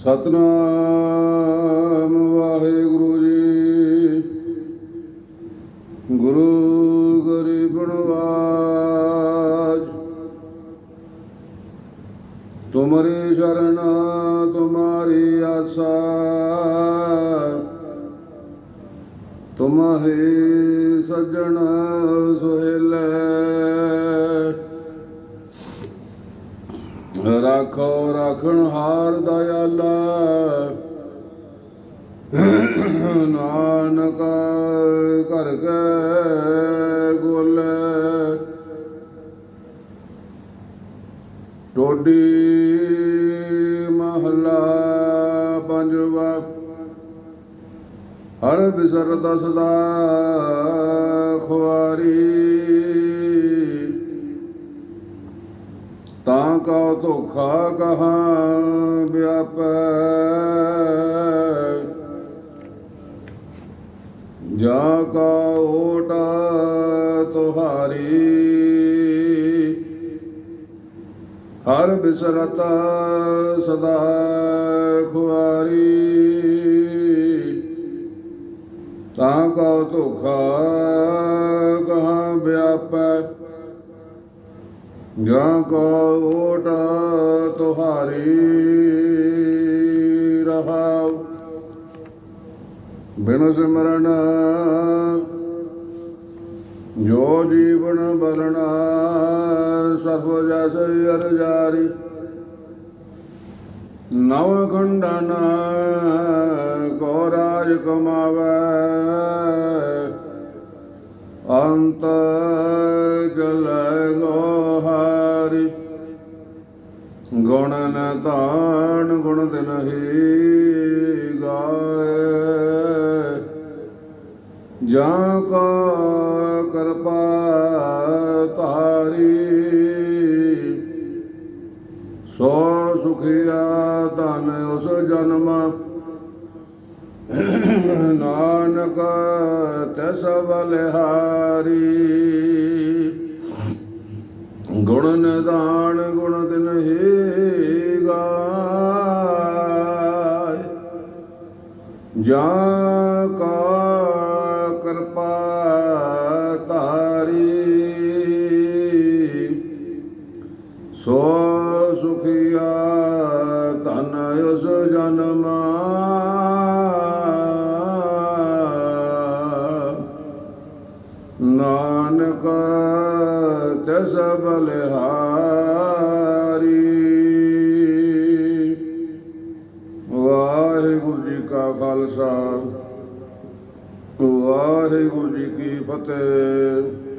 ਸਤਨਾਮ ਵਾਹਿਗੁਰੂ ਜੀ। ਗੁਰੂ ਗਰੀਬਨ ਵਾਜ ਤੁਮਰੀ ਸ਼ਰਨ ਤੁਮਾਰੀ ਆਸਾ। ਤੁਮਹੇ ਸੱਜਣ ਸੁਹੇਲੇ। ਰਾਖੋ, ਰਾਖਣ ਹਾਰ ਦਇਆਲਾ। ਨਾਨਕ ਘਰ ਕੇ ਗੋਲੇ। ਟੋਡੀ ਮਹਲਾ ਪੰਜਵਾ। ਹਰ ਬਿਸਰ ਸਦਾ ਖੁਆਰੀ। ਤਾਂ ਕਾ ਧੋਖਾ ਕਹਾਂ ਵਿਆਪੈ। ਜਾ ਕਾ ਓਟਾ ਤੁਹਾਰੀ। ਹਰ ਬਿਸਰਤ ਸਦਾ ਖੁਆਰੀ। ਤਾਂ ਕਾ ਧੋਖਾ ਕਹਾਂ ਵਿਆਪੈ। ਜਾਂ ਕੋ ਓਟ ਤੁਹਾਰੀ ਰਹਾਉ। ਬਿਨ ਸਿਮਰਨ ਜੋ ਜੀਵਨ ਬਲਣਾ, ਸਰਬ ਜਸ ਅਰ ਜਾਰੀ। ਨਵ ਖੰਡਨ ਕੋ ਰਾਜ ਕਮਾਵੇ, ਅੰਤ ਜਲ ਗੋਹਾਰੀ ਗੁਣ ਨ ਤਾਣ ਗੁਣ ਤਿਨਹੀ ਗਾਏ। ਜਾਂ ਕਾ ਕਿਰਪਾ ਧਾਰੀ, ਸੋ ਸੁਖਿਆ ਧਨ ਉਸ ਜਨਮ। ਨਾਨਕ ਤਸ ਬਲਿਹਾਰੀ। ਗੁਣ ਨਿਦਾਨ ਗੁਣ ਦਿਨ ਹੀ ਗਾਏ। ਜਾਂ ਕਾ ਕਿਰਪਾ ਧਾਰੀ। ਸੋ ਸੁਖਿਆ ਤਨ ਉਸ ਜਨਮ। ਨਾਨਕ ਤਸ ਬਲਿਹਾਰੀ ਵਾਹਿਗੁਰੂ ਜੀ ਕਾ ਖਾਲਸਾ। ਵਾਹਿਗੁਰੂ ਜੀ ਕੀ ਫਤਿਹ।